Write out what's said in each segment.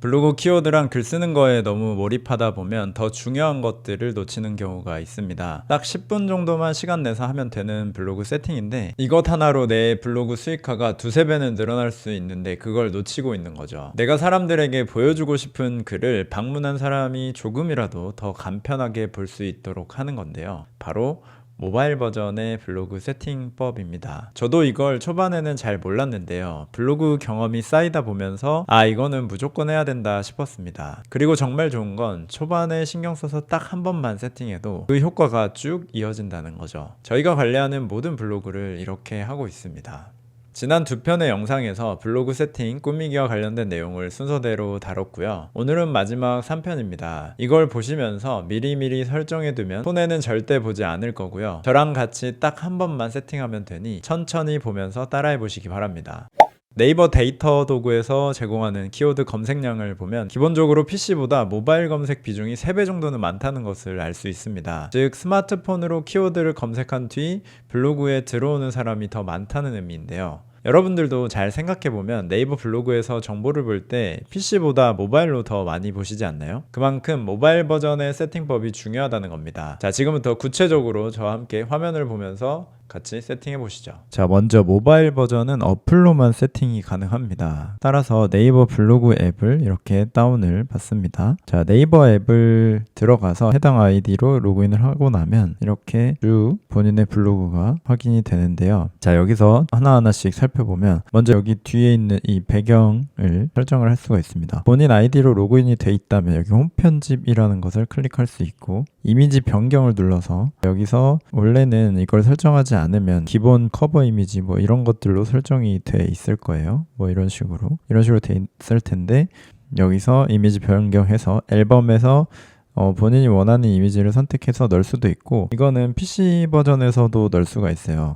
블로그 키워드랑 글 쓰는 거에 너무 몰입하다 보면 더 중요한 것들을 놓치는 경우가 있습니다. 딱 10분 정도만 시간 내서 하면 되는 블로그 세팅인데 이것 하나로 내 블로그 수익화가 두세 배는 늘어날 수 있는데 그걸 놓치고 있는 거죠. 내가 사람들에게 보여주고 싶은 글을 방문한 사람이 조금이라도 더 간편하게 볼 수 있도록 하는 건데요. 바로 모바일 버전의 블로그 세팅법입니다. 저도 이걸 초반에는 잘 몰랐는데요. 블로그 경험이 쌓이다 보면서 아, 이거는 무조건 해야 된다 싶었습니다. 그리고 정말 좋은 건 초반에 신경 써서 딱 한 번만 세팅해도 그 효과가 쭉 이어진다는 거죠. 저희가 관리하는 모든 블로그를 이렇게 하고 있습니다. 지난 두 편의 영상에서 블로그 세팅, 꾸미기와 관련된 내용을 순서대로 다뤘고요. 오늘은 마지막 3편입니다. 이걸 보시면서 미리미리 설정해두면 손해는 절대 보지 않을 거고요. 저랑 같이 딱 한 번만 세팅하면 되니 천천히 보면서 따라해 보시기 바랍니다. 네이버 데이터 도구에서 제공하는 키워드 검색량을 보면 기본적으로 PC보다 모바일 검색 비중이 3배 정도는 많다는 것을 알 수 있습니다. 즉 스마트폰으로 키워드를 검색한 뒤 블로그에 들어오는 사람이 더 많다는 의미인데요. 여러분들도 잘 생각해보면 네이버 블로그에서 정보를 볼 때 PC보다 모바일로 더 많이 보시지 않나요? 그만큼 모바일 버전의 세팅법이 중요하다는 겁니다. 자, 지금부터 구체적으로 저와 함께 화면을 보면서 같이 세팅해 보시죠. 자, 먼저 모바일 버전은 어플로만 세팅이 가능합니다. 따라서 네이버 블로그 앱을 이렇게 다운을 받습니다. 자, 네이버 앱을 들어가서 해당 아이디로 로그인을 하고 나면 이렇게 쭉 본인의 블로그가 확인이 되는데요. 자, 여기서 하나하나씩 살펴보면 먼저 여기 뒤에 있는 이 배경을 설정을 할 수가 있습니다. 본인 아이디로 로그인이 돼 있다면 여기 홈 편집이라는 것을 클릭할 수 있고 이미지 변경을 눌러서 여기서 원래는 이걸 설정하지 않으면 기본 커버 이미지 뭐 이런 것들로 설정이 돼 있을 거예요. 뭐 이런 식으로 이런 식으로 돼 있을 텐데 여기서 이미지 변경해서 앨범에서 어, 본인이 원하는 이미지를 선택해서 넣을 수도 있고 이거는 PC 버전에서도 넣을 수가 있어요.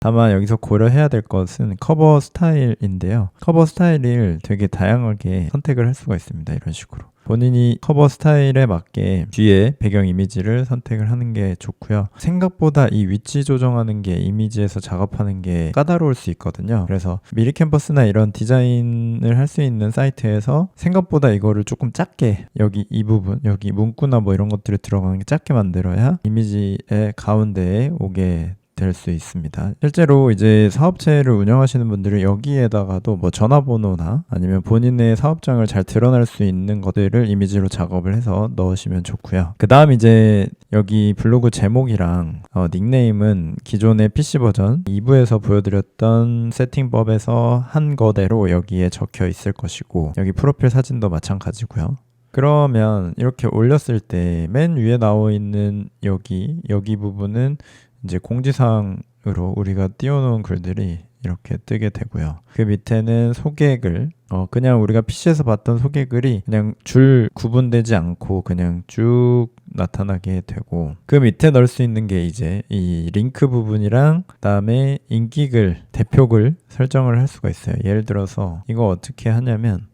다만 여기서 고려해야 될 것은 커버 스타일인데요. 커버 스타일을 되게 다양하게 선택을 할 수가 있습니다. 이런 식으로. 본인이 커버 스타일에 맞게 뒤에 배경 이미지를 선택을 하는 게 좋고요. 생각보다 이 위치 조정하는 게 이미지에서 작업하는 게 까다로울 수 있거든요. 그래서 미리 캠퍼스나 이런 디자인을 할 수 있는 사이트에서 생각보다 이거를 조금 작게 여기 이 부분, 여기 문구나 뭐 이런 것들이 들어가는 게 작게 만들어야 이미지의 가운데에 오게 될 수 있습니다. 실제로 이제 사업체를 운영하시는 분들은 여기에다가도 뭐 전화번호나 아니면 본인의 사업장을 잘 드러낼 수 있는 것들을 이미지로 작업을 해서 넣으시면 좋고요. 그 다음 이제 여기 블로그 제목이랑 어, 닉네임은 기존의 PC 버전 2부에서 보여드렸던 세팅법에서 한 거대로 여기에 적혀 있을 것이고 여기 프로필 사진도 마찬가지고요. 그러면 이렇게 올렸을 때 맨 위에 나와 있는 여기 여기 부분은 이제 공지사항으로 우리가 띄워놓은 글들이 이렇게 뜨게 되고요. 그 밑에는 소개글, 어, 그냥 우리가 PC에서 봤던 소개글이 그냥 줄 구분되지 않고 그냥 쭉 나타나게 되고 그 밑에 넣을 수 있는 게 이제 이 링크 부분이랑 그다음에 인기글, 대표글 설정을 할 수가 있어요. 예를 들어서 이거 어떻게 하냐면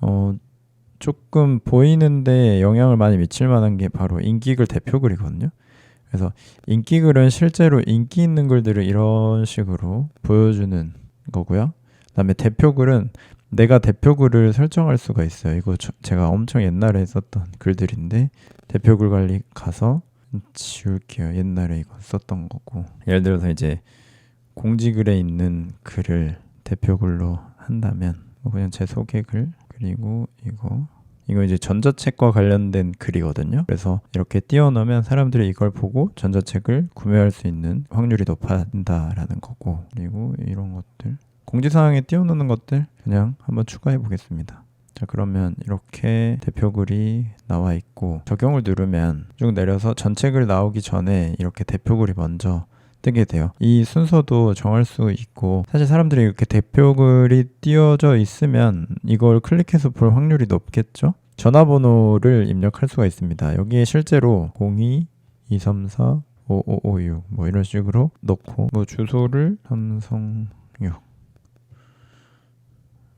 어 조금 보이는데 영향을 많이 미칠 만한 게 바로 인기글 대표글이거든요. 그래서 인기 글은 실제로 인기 있는 글들을 이런 식으로 보여주는 거고요. 그다음에 대표 글은 내가 대표 글을 설정할 수가 있어요. 이거 저- 제가 엄청 옛날에 썼던 글들인데 대표 글 관리 가서 지울게요. 옛날에 이거 썼던 거고. 예를 들어서 이제 공지글에 있는 글을 대표 글로 한다면 뭐 그냥 제 소개 글 그리고 이거 이거 이제 전자책과 관련된 글이거든요. 그래서 이렇게 띄워놓으면 사람들이 이걸 보고 전자책을 구매할 수 있는 확률이 높아진다라는 거고 그리고 이런 것들 공지사항에 띄워놓는 것들 그냥 한번 추가해 보겠습니다. 자 그러면 이렇게 대표글이 나와 있고 적용을 누르면 쭉 내려서 글 나오기 전에 이렇게 대표글이 먼저 뜨게 돼요. 이 순서도 정할 수 있고 사실 사람들이 이렇게 대표 글이 띄워져 있으면 이걸 클릭해서 볼 확률이 높겠죠. 전화번호를 입력할 수가 있습니다. 여기에 실제로 02 234 5556 뭐 이런 식으로 넣고 뭐 주소를 삼성역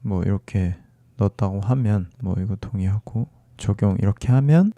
뭐 이렇게 넣었다고 하면 뭐 이거 동의하고 적용 이렇게 하면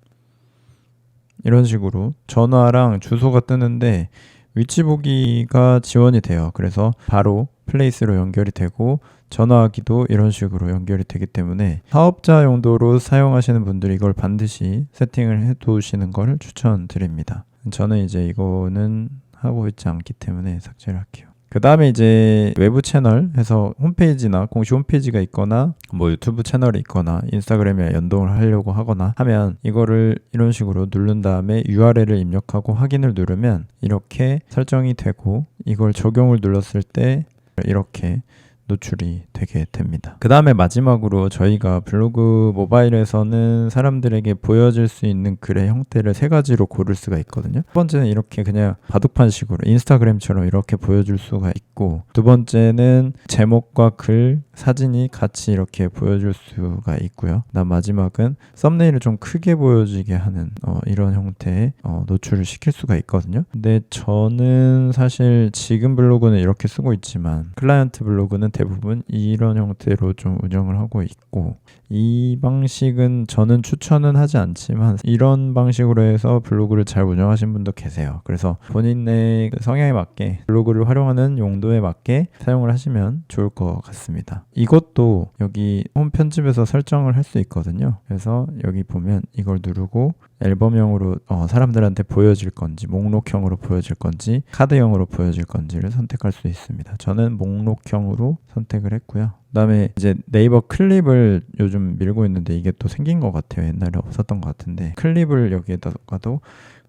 이런 식으로 전화랑 주소가 뜨는데 위치 보기가 지원이 돼요. 그래서 바로 플레이스로 연결이 되고 전화하기도 이런 식으로 연결이 되기 때문에 사업자 용도로 사용하시는 분들이 이걸 반드시 세팅을 해 두시는 걸 추천드립니다. 저는 이제 이거는 하고 있지 않기 때문에 삭제를 할게요. 그 다음에 이제 외부 채널 해서 홈페이지나 공식 홈페이지가 있거나 뭐 유튜브 채널이 있거나 인스타그램에 연동을 하려고 하거나 하면 이거를 이런 식으로 누른 다음에 URL을 입력하고 확인을 누르면 이렇게 설정이 되고 이걸 적용을 눌렀을 때 이렇게 노출이 되게 됩니다. 그 다음에 마지막으로 저희가 블로그 모바일에서는 사람들에게 보여줄 수 있는 글의 형태를 세 가지로 고를 수가 있거든요. 첫 번째는 이렇게 그냥 바둑판식으로 인스타그램처럼 이렇게 보여줄 수가 있고 두 번째는 제목과 글, 사진이 같이 이렇게 보여줄 수가 있고요. 그다음 마지막은 썸네일을 좀 크게 보여지게 하는 어, 이런 형태의 어, 노출을 시킬 수가 있거든요. 근데 저는 사실 지금 블로그는 이렇게 쓰고 있지만 클라이언트 블로그는 대부분 이런 형태로 좀 운영을 하고 있고 이 방식은 저는 추천은 하지 않지만 이런 방식으로 해서 블로그를 잘 운영하신 분도 계세요. 그래서 본인의 그 성향에 맞게 블로그를 활용하는 용도에 맞게 사용을 하시면 좋을 것 같습니다. 이것도 여기 홈 편집에서 설정을 할 수 있거든요. 그래서 여기 보면 이걸 누르고 앨범형으로 어, 사람들한테 보여질 건지 목록형으로 보여질 건지 카드형으로 보여질 건지를 선택할 수 있습니다. 저는 목록형으로 선택을 했고요. 그다음에 이제 네이버 클립을 요즘 밀고 있는데 이게 또 생긴 것 같아요. 옛날에 없었던 것 같은데 클립을 여기에다가도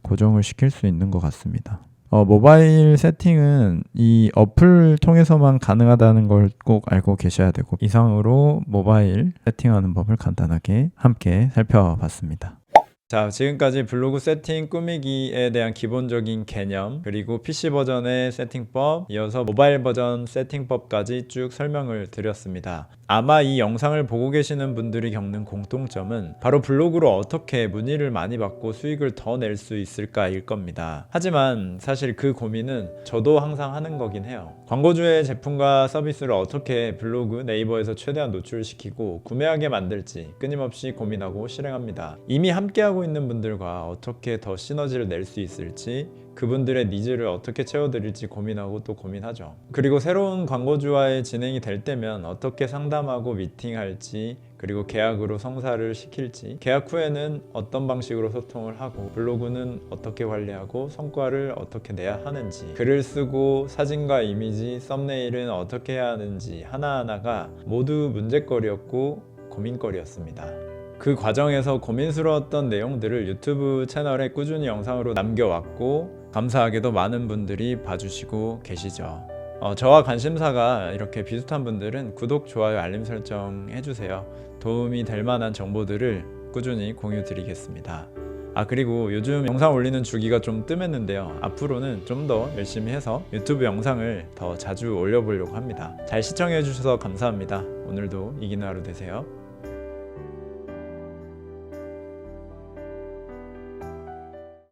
고정을 시킬 수 있는 것 같습니다. 어, 모바일 세팅은 이 어플 통해서만 가능하다는 걸 꼭 알고 계셔야 되고 이상으로 모바일 세팅하는 법을 간단하게 함께 살펴봤습니다. 자, 지금까지 블로그 세팅 꾸미기에 대한 기본적인 개념, 그리고 PC 버전의 세팅법, 이어서 모바일 버전 세팅법까지 쭉 설명을 드렸습니다. 아마 이 영상을 보고 계시는 분들이 겪는 공통점은 바로 블로그로 어떻게 문의를 많이 받고 수익을 더 낼 수 있을까 일 겁니다. 하지만 사실 그 고민은 저도 항상 하는 거긴 해요. 광고주의 제품과 서비스를 어떻게 블로그, 네이버에서 최대한 노출시키고 구매하게 만들지 끊임없이 고민하고 실행합니다. 이미 함께 하고 있는 분들과 어떻게 더 시너지를 낼 수 있을지 그분들의 니즈를 어떻게 채워드릴지 고민하고 또 고민하죠. 그리고 새로운 광고주와의 진행이 될 때면 어떻게 상담하고 미팅할지 그리고 계약으로 성사를 시킬지 계약 후에는 어떤 방식으로 소통을 하고 블로그는 어떻게 관리하고 성과를 어떻게 내야 하는지 글을 쓰고 사진과 이미지 썸네일은 어떻게 해야 하는지 하나하나가 모두 문제거리였고 고민거리였습니다. 그 과정에서 고민스러웠던 내용들을 유튜브 채널에 꾸준히 영상으로 남겨왔고 감사하게도 많은 분들이 봐주시고 계시죠. 어, 저와 관심사가 이렇게 비슷한 분들은 구독, 좋아요, 알림 설정 해주세요. 도움이 될 만한 정보들을 꾸준히 공유 드리겠습니다. 아 그리고 요즘 영상 올리는 주기가 좀 뜸했는데요. 앞으로는 좀 더 열심히 해서 유튜브 영상을 더 자주 올려보려고 합니다. 잘 시청해주셔서 감사합니다. 오늘도 이기는 하루 되세요.